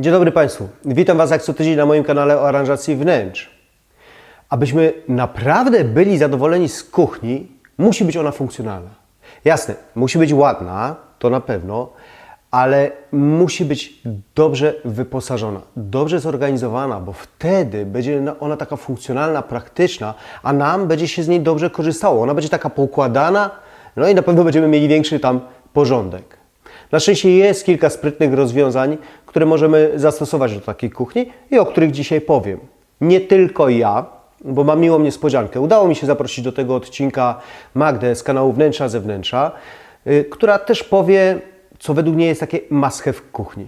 Dzień dobry Państwu. Witam Was jak co tydzień na moim kanale o aranżacji wnętrz. Abyśmy naprawdę byli zadowoleni z kuchni, musi być ona funkcjonalna. Jasne, musi być ładna, to na pewno, ale musi być dobrze wyposażona, dobrze zorganizowana, bo wtedy będzie ona taka funkcjonalna, praktyczna, a nam będzie się z niej dobrze korzystało. Ona będzie taka poukładana, no i na pewno będziemy mieli większy tam porządek. Na szczęście jest kilka sprytnych rozwiązań, które możemy zastosować do takiej kuchni i o których dzisiaj powiem. Nie tylko ja, bo mam miłą niespodziankę. Udało mi się zaprosić do tego odcinka Magdę z kanału Wnętrza Zewnętrza, y, która też powie, co według niej jest takie must w kuchni.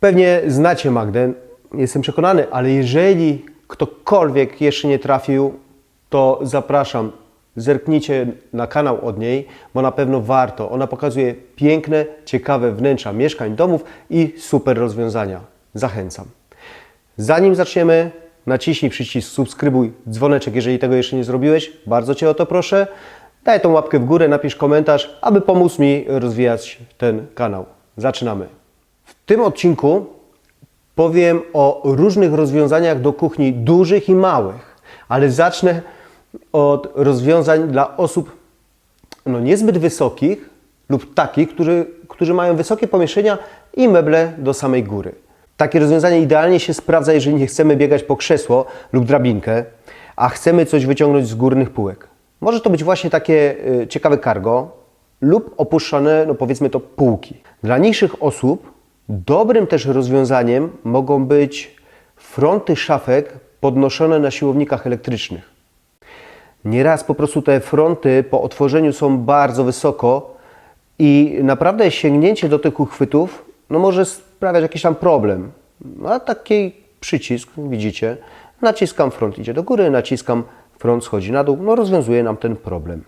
Pewnie znacie Magdę, jestem przekonany, ale jeżeli ktokolwiek jeszcze nie trafił, to zapraszam. Zerknijcie na kanał od niej, bo na pewno warto. Ona pokazuje piękne, ciekawe wnętrza mieszkań, domów i super rozwiązania. Zachęcam. Zanim zaczniemy, naciśnij przycisk subskrybuj, dzwoneczek, jeżeli tego jeszcze nie zrobiłeś. Bardzo Cię o to proszę. Daj tą łapkę w górę, napisz komentarz, aby pomóc mi rozwijać ten kanał. Zaczynamy. W tym odcinku powiem o różnych rozwiązaniach do kuchni dużych i małych, ale zacznę od rozwiązań dla osób no, niezbyt wysokich lub takich, którzy, którzy mają wysokie pomieszczenia i meble do samej góry. Takie rozwiązanie idealnie się sprawdza, jeżeli nie chcemy biegać po krzesło lub drabinkę, a chcemy coś wyciągnąć z górnych półek. Może to być właśnie takie y, ciekawe cargo lub opuszczone, no powiedzmy to, półki. Dla niższych osób dobrym też rozwiązaniem mogą być fronty szafek podnoszone na siłownikach elektrycznych. Nieraz po prostu te fronty po otworzeniu są bardzo wysoko i naprawdę sięgnięcie do tych uchwytów no może sprawiać jakiś tam problem. A taki przycisk, widzicie, naciskam front idzie do góry, naciskam front schodzi na dół, no rozwiązuje nam ten problem.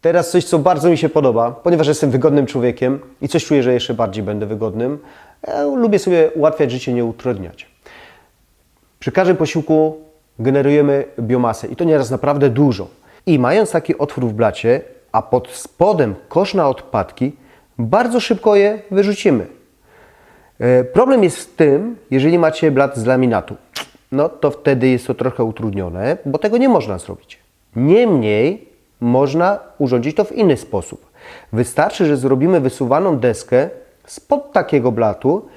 Teraz coś, co bardzo mi się podoba, ponieważ jestem wygodnym człowiekiem i coś czuję, że jeszcze bardziej będę wygodnym. Ja lubię sobie ułatwiać życie, nie utrudniać. Przy każdym posiłku generujemy biomasę i to nieraz naprawdę dużo. I mając taki otwór w blacie, a pod spodem kosz na odpadki, bardzo szybko je wyrzucimy. E, Problem jest w tym, jeżeli macie blat z laminatu, no to wtedy jest to trochę utrudnione, bo tego nie można zrobić. Niemniej można urządzić to w inny sposób. Wystarczy, że zrobimy wysuwaną deskę spod takiego blatu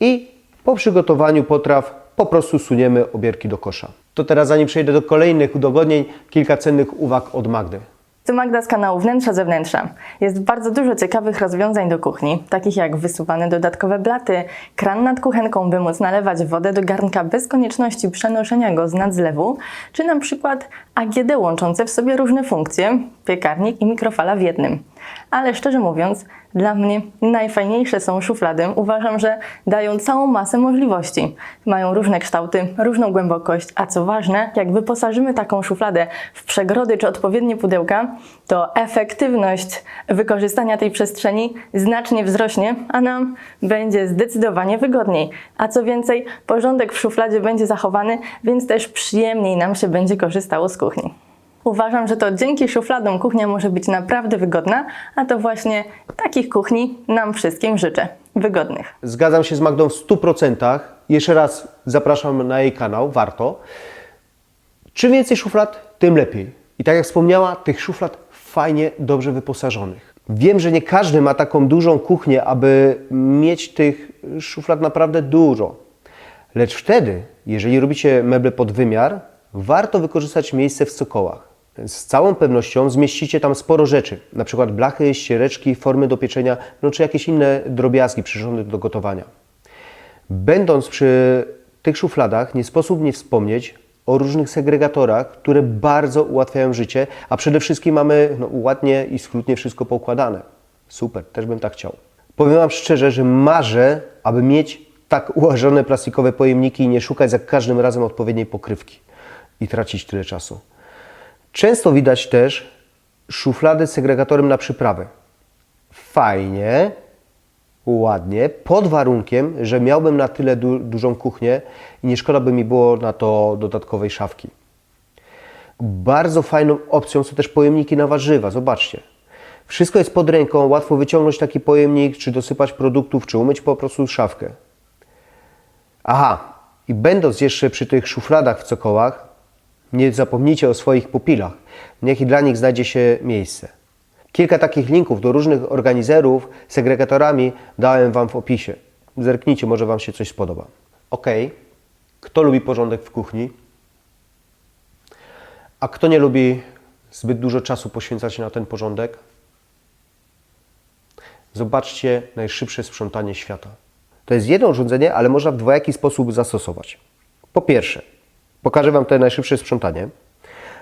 i po przygotowaniu potraw po prostu suniemy obierki do kosza. To teraz zanim przejdę do kolejnych udogodnień, kilka cennych uwag od Magdy. Tu Magda z kanału Wnętrza Zewnętrza. Jest bardzo dużo ciekawych rozwiązań do kuchni, takich jak wysuwane dodatkowe blaty, kran nad kuchenką, by móc nalewać wodę do garnka bez konieczności przenoszenia go z nadzlewu, czy na przykład AGD łączące w sobie różne funkcje, piekarnik i mikrofala w jednym. Ale szczerze mówiąc, dla mnie najfajniejsze są szuflady. Uważam, że dają całą masę możliwości. Mają różne kształty, różną głębokość, a co ważne, jak wyposażymy taką szufladę w przegrody czy odpowiednie pudełka, to efektywność wykorzystania tej przestrzeni znacznie wzrośnie, a nam będzie zdecydowanie wygodniej. A co więcej, porządek w szufladzie będzie zachowany, więc też przyjemniej nam się będzie korzystało z kuchni. Uważam, że to dzięki szufladom kuchnia może być naprawdę wygodna, a to właśnie takich kuchni nam wszystkim życzę. Wygodnych. Zgadzam się z Magdą w 100%. Jeszcze raz zapraszam na jej kanał, warto. Czym więcej szuflad, tym lepiej. I tak jak wspomniała, tych szuflad fajnie, dobrze wyposażonych. Wiem, że nie każdy ma taką dużą kuchnię, aby mieć tych szuflad naprawdę dużo. Lecz wtedy, jeżeli robicie meble pod wymiar, warto wykorzystać miejsce w cokołach. Z całą pewnością zmieścicie tam sporo rzeczy, na przykład blachy, ściereczki, formy do pieczenia, no czy jakieś inne drobiazgi, przyrządy do gotowania. Będąc przy tych szufladach, nie sposób nie wspomnieć o różnych segregatorach, które bardzo ułatwiają życie, a przede wszystkim mamy no, ładnie i schludnie wszystko poukładane. Super, też bym tak chciał. Powiem Wam szczerze, że marzę, aby mieć tak ułożone plastikowe pojemniki i nie szukać za każdym razem odpowiedniej pokrywki i tracić tyle czasu. Często widać też szuflady z segregatorem na przyprawę. Fajnie, ładnie, pod warunkiem, że miałbym na tyle du dużą kuchnię i nie szkoda by mi było na to dodatkowej szafki. Bardzo fajną opcją są też pojemniki na warzywa. Zobaczcie. Wszystko jest pod ręką, łatwo wyciągnąć taki pojemnik, czy dosypać produktów, czy umyć po prostu szafkę. Aha, i będąc jeszcze przy tych szufladach w cokołach, nie zapomnijcie o swoich pupilach. Niech i dla nich znajdzie się miejsce. Kilka takich linków do różnych organizerów segregatorami dałem Wam w opisie. Zerknijcie, może Wam się coś spodoba. Ok. Kto lubi porządek w kuchni? A kto nie lubi zbyt dużo czasu poświęcać na ten porządek? Zobaczcie najszybsze sprzątanie świata. To jest jedno urządzenie, ale można w dwojaki sposób zastosować. Po pierwsze, pokażę Wam to najszybsze sprzątanie.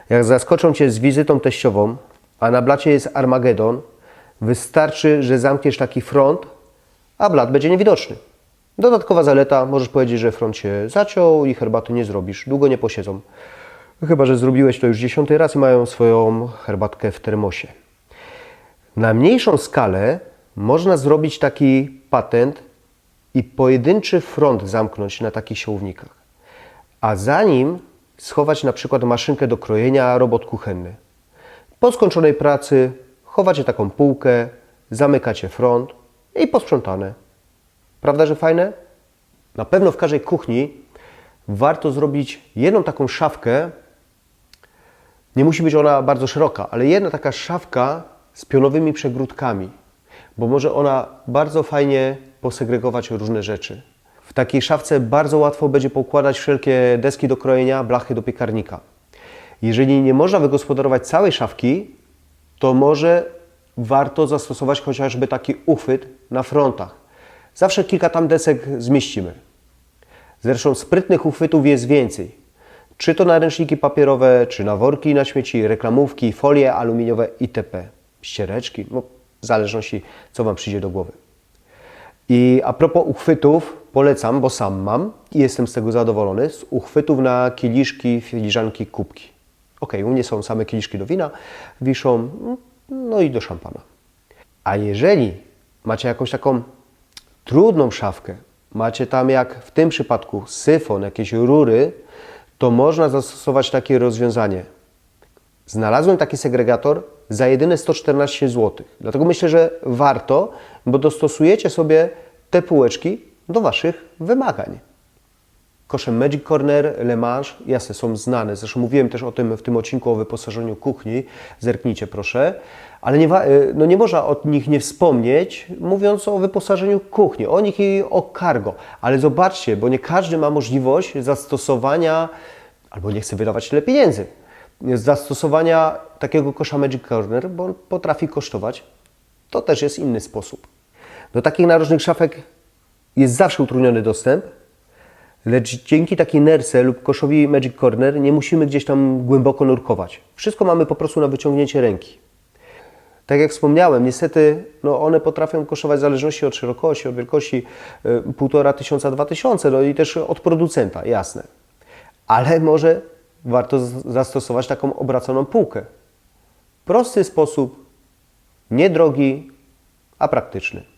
Jak zaskoczą Cię z wizytą teściową, a na blacie jest Armagedon, wystarczy, że zamkniesz taki front, a blat będzie niewidoczny. Dodatkowa zaleta, możesz powiedzieć, że front się zaciął i herbaty nie zrobisz, długo nie posiedzą. Chyba, że zrobiłeś to już dziesiąty raz i mają swoją herbatkę w termosie. Na mniejszą skalę można zrobić taki patent i pojedynczy front zamknąć na takich siłownikach. A za nim schować na przykład maszynkę do krojenia, robot kuchenny. Po skończonej pracy chowacie taką półkę, zamykacie front i posprzątane. Prawda, że fajne? Na pewno w każdej kuchni warto zrobić jedną taką szafkę. Nie musi być ona bardzo szeroka, ale jedna taka szafka z pionowymi przegródkami, bo może ona bardzo fajnie posegregować różne rzeczy. W takiej szafce bardzo łatwo będzie poukładać wszelkie deski do krojenia, blachy do piekarnika. Jeżeli nie można wygospodarować całej szafki, to może warto zastosować chociażby taki uchwyt na frontach. Zawsze kilka tam desek zmieścimy. Zresztą sprytnych uchwytów jest więcej. Czy to na ręczniki papierowe, czy na worki na śmieci, reklamówki, folie aluminiowe itp. Ściereczki, no, w zależności co Wam przyjdzie do głowy. I a propos uchwytów, polecam, bo sam mam i jestem z tego zadowolony, z uchwytów na kieliszki, filiżanki, kubki. Ok, u mnie są same kieliszki do wina, wiszą, no i do szampana. A jeżeli macie jakąś taką trudną szafkę, macie tam jak w tym przypadku syfon, jakieś rury, to można zastosować takie rozwiązanie. Znalazłem taki segregator za jedyne 114 zł. Dlatego myślę, że warto, bo dostosujecie sobie te półeczki do Waszych wymagań. Kosze Magic Corner, Le jasne, są znane. Zresztą mówiłem też o tym w tym odcinku o wyposażeniu kuchni. Zerknijcie proszę. Ale nie, y, no nie można o nich nie wspomnieć, mówiąc o wyposażeniu kuchni, o nich i o cargo. Ale zobaczcie, bo nie każdy ma możliwość zastosowania, albo nie chce wydawać tyle pieniędzy, zastosowania takiego kosza Magic Corner, bo on potrafi kosztować. To też jest inny sposób. Do takich narożnych szafek jest zawsze utrudniony dostęp, lecz dzięki takiej nerce lub koszowi Magic Corner nie musimy gdzieś tam głęboko nurkować. Wszystko mamy po prostu na wyciągnięcie ręki. Tak jak wspomniałem, niestety no one potrafią kosztować w zależności od szerokości, od wielkości y, 1,5 tysiąca, 2 tysiące, no i też od producenta, jasne. Ale może warto zastosować taką obraconą półkę. Prosty sposób, niedrogi, a praktyczny.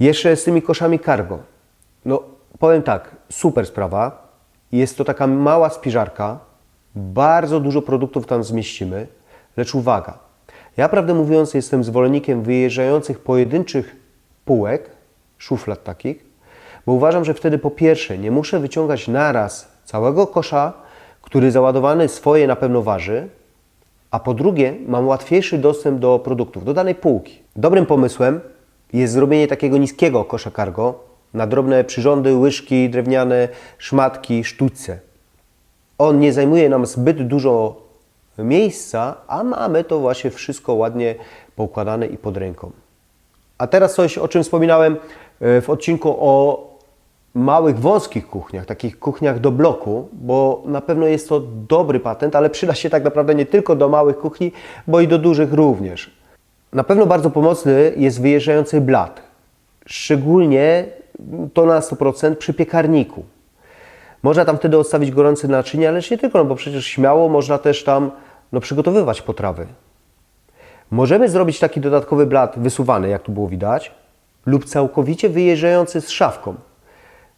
Jeszcze z tymi koszami cargo. No, powiem tak, super sprawa. Jest to taka mała spiżarka, bardzo dużo produktów tam zmieścimy, lecz uwaga. Ja prawdę mówiąc jestem zwolennikiem wyjeżdżających pojedynczych półek, szuflad takich, bo uważam, że wtedy po pierwsze nie muszę wyciągać naraz całego kosza, który załadowany swoje na pewno waży, a po drugie mam łatwiejszy dostęp do produktów, do danej półki. Dobrym pomysłem jest zrobienie takiego niskiego kosza cargo na drobne przyrządy, łyżki drewniane, szmatki, sztućce. On nie zajmuje nam zbyt dużo miejsca, a mamy to właśnie wszystko ładnie poukładane i pod ręką. A teraz coś, o czym wspominałem e, w odcinku o małych, wąskich kuchniach, takich kuchniach do bloku, bo na pewno jest to dobry patent, ale przyda się tak naprawdę nie tylko do małych kuchni, bo i do dużych również. Na pewno bardzo pomocny jest wyjeżdżający blat, szczególnie to na 100% przy piekarniku. Można tam wtedy odstawić gorące naczynia, lecz nie tylko, no bo przecież śmiało można też tam no, przygotowywać potrawy. Możemy zrobić taki dodatkowy blat wysuwany, jak tu było widać, lub całkowicie wyjeżdżający z szafką.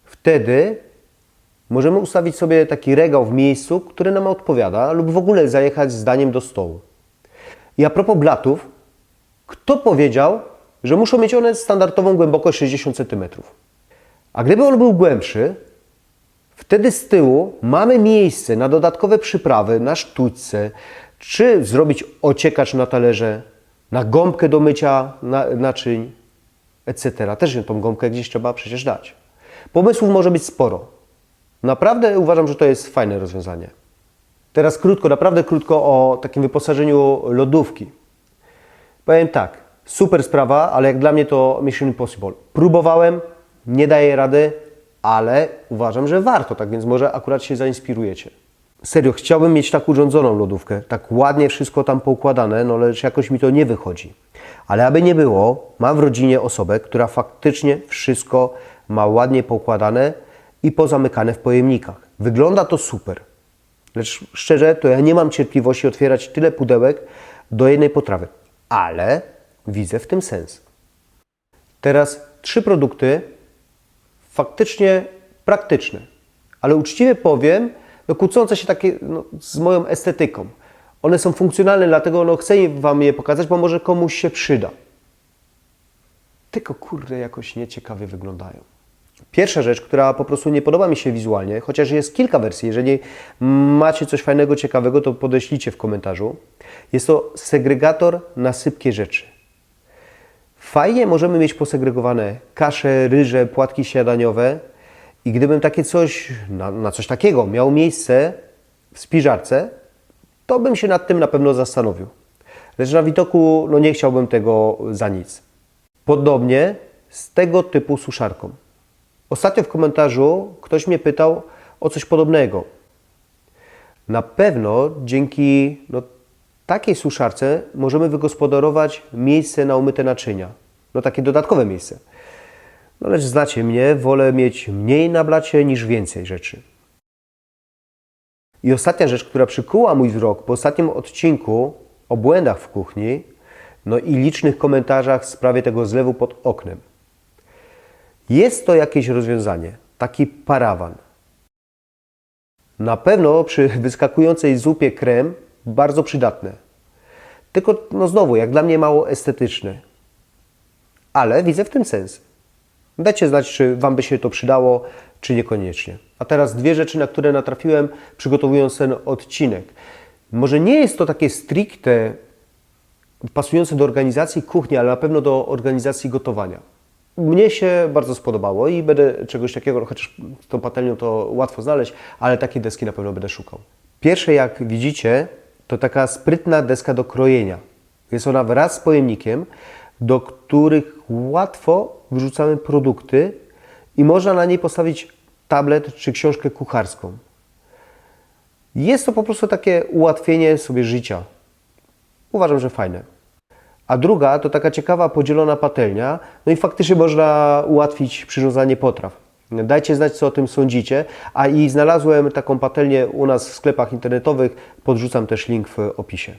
Wtedy możemy ustawić sobie taki regał w miejscu, który nam odpowiada, lub w ogóle zajechać zdaniem do stołu. I a propos blatów, kto powiedział, że muszą mieć one standardową głębokość 60 cm? A gdyby on był głębszy, wtedy z tyłu mamy miejsce na dodatkowe przyprawy, na sztućce, czy zrobić ociekacz na talerze, na gąbkę do mycia na, naczyń, etc. Też tą gąbkę gdzieś trzeba przecież dać. Pomysłów może być sporo. Naprawdę uważam, że to jest fajne rozwiązanie. Teraz krótko, naprawdę krótko o takim wyposażeniu lodówki. Powiem tak, super sprawa, ale jak dla mnie to Mission Impossible. Próbowałem, nie daję rady, ale uważam, że warto, tak więc może akurat się zainspirujecie. Serio, chciałbym mieć tak urządzoną lodówkę, tak ładnie wszystko tam poukładane, no lecz jakoś mi to nie wychodzi. Ale aby nie było, mam w rodzinie osobę, która faktycznie wszystko ma ładnie poukładane i pozamykane w pojemnikach. Wygląda to super. Lecz szczerze, to ja nie mam cierpliwości otwierać tyle pudełek do jednej potrawy. Ale widzę w tym sens. Teraz trzy produkty faktycznie praktyczne, ale uczciwie powiem, no kłócące się takie no, z moją estetyką. One są funkcjonalne, dlatego no, chcę Wam je pokazać, bo może komuś się przyda. Tylko kurde, jakoś nieciekawie wyglądają. Pierwsza rzecz, która po prostu nie podoba mi się wizualnie, chociaż jest kilka wersji, jeżeli macie coś fajnego, ciekawego, to podeślijcie w komentarzu. Jest to segregator na sypkie rzeczy. Fajnie możemy mieć posegregowane kasze, ryże, płatki śniadaniowe i gdybym takie coś, na, na coś takiego miało miejsce w spiżarce, to bym się nad tym na pewno zastanowił. Lecz na widoku no nie chciałbym tego za nic. Podobnie z tego typu suszarką. Ostatnio w komentarzu ktoś mnie pytał o coś podobnego. Na pewno dzięki no, takiej suszarce możemy wygospodarować miejsce na umyte naczynia. No takie dodatkowe miejsce. No lecz znacie mnie, wolę mieć mniej na blacie niż więcej rzeczy. I ostatnia rzecz, która przykuła mój wzrok po ostatnim odcinku o błędach w kuchni, no i licznych komentarzach w sprawie tego zlewu pod oknem. Jest to jakieś rozwiązanie, taki parawan. Na pewno przy wyskakującej zupie krem bardzo przydatne. Tylko no znowu, jak dla mnie mało estetyczne. Ale widzę w tym sens. Dajcie znać, czy Wam by się to przydało, czy niekoniecznie. A teraz dwie rzeczy, na które natrafiłem, przygotowując ten odcinek. Może nie jest to takie stricte pasujące do organizacji kuchni, ale na pewno do organizacji gotowania. Mnie się bardzo spodobało i będę czegoś takiego, chociaż tą patelnią to łatwo znaleźć, ale takie deski na pewno będę szukał. Pierwsze, jak widzicie, to taka sprytna deska do krojenia. Jest ona wraz z pojemnikiem, do których łatwo wrzucamy produkty i można na niej postawić tablet czy książkę kucharską. Jest to po prostu takie ułatwienie sobie życia. Uważam, że fajne. A druga to taka ciekawa podzielona patelnia, no i faktycznie można ułatwić przyrządzanie potraw. Dajcie znać, co o tym sądzicie. A i znalazłem taką patelnię u nas w sklepach internetowych, podrzucam też link w opisie.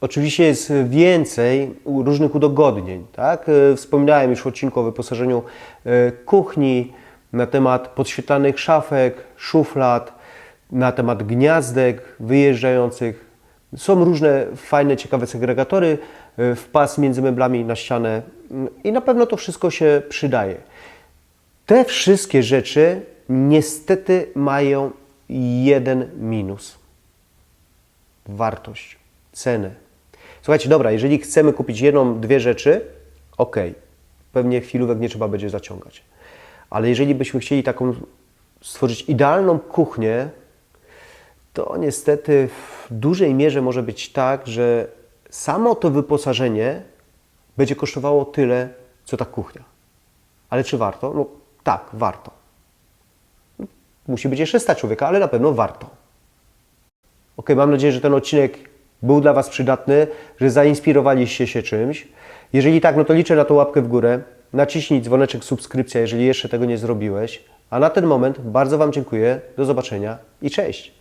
Oczywiście jest więcej różnych udogodnień. Tak? E, Wspominałem już w odcinku o wyposażeniu e, kuchni, na temat podświetlanych szafek, szuflad, na temat gniazdek wyjeżdżających. Są różne fajne, ciekawe segregatory e, w pas między meblami na ścianę Mm, i na pewno to wszystko się przydaje. Te wszystkie rzeczy niestety mają jeden minus. Wartość, cenę. Słuchajcie, dobra, jeżeli chcemy kupić jedną, dwie rzeczy, ok, pewnie chwilówek nie trzeba będzie zaciągać. Ale jeżeli byśmy chcieli taką stworzyć idealną kuchnię, to niestety w dużej mierze może być tak, że samo to wyposażenie będzie kosztowało tyle, co ta kuchnia. Ale czy warto? No tak, warto. Musi być jeszcze stać człowieka, ale na pewno warto. Ok, mam nadzieję, że ten odcinek był dla Was przydatny, że zainspirowaliście się czymś. Jeżeli tak, no to liczę na tą łapkę w górę. Naciśnij dzwoneczek subskrypcja, jeżeli jeszcze tego nie zrobiłeś. A na ten moment bardzo Wam dziękuję. Do zobaczenia i cześć.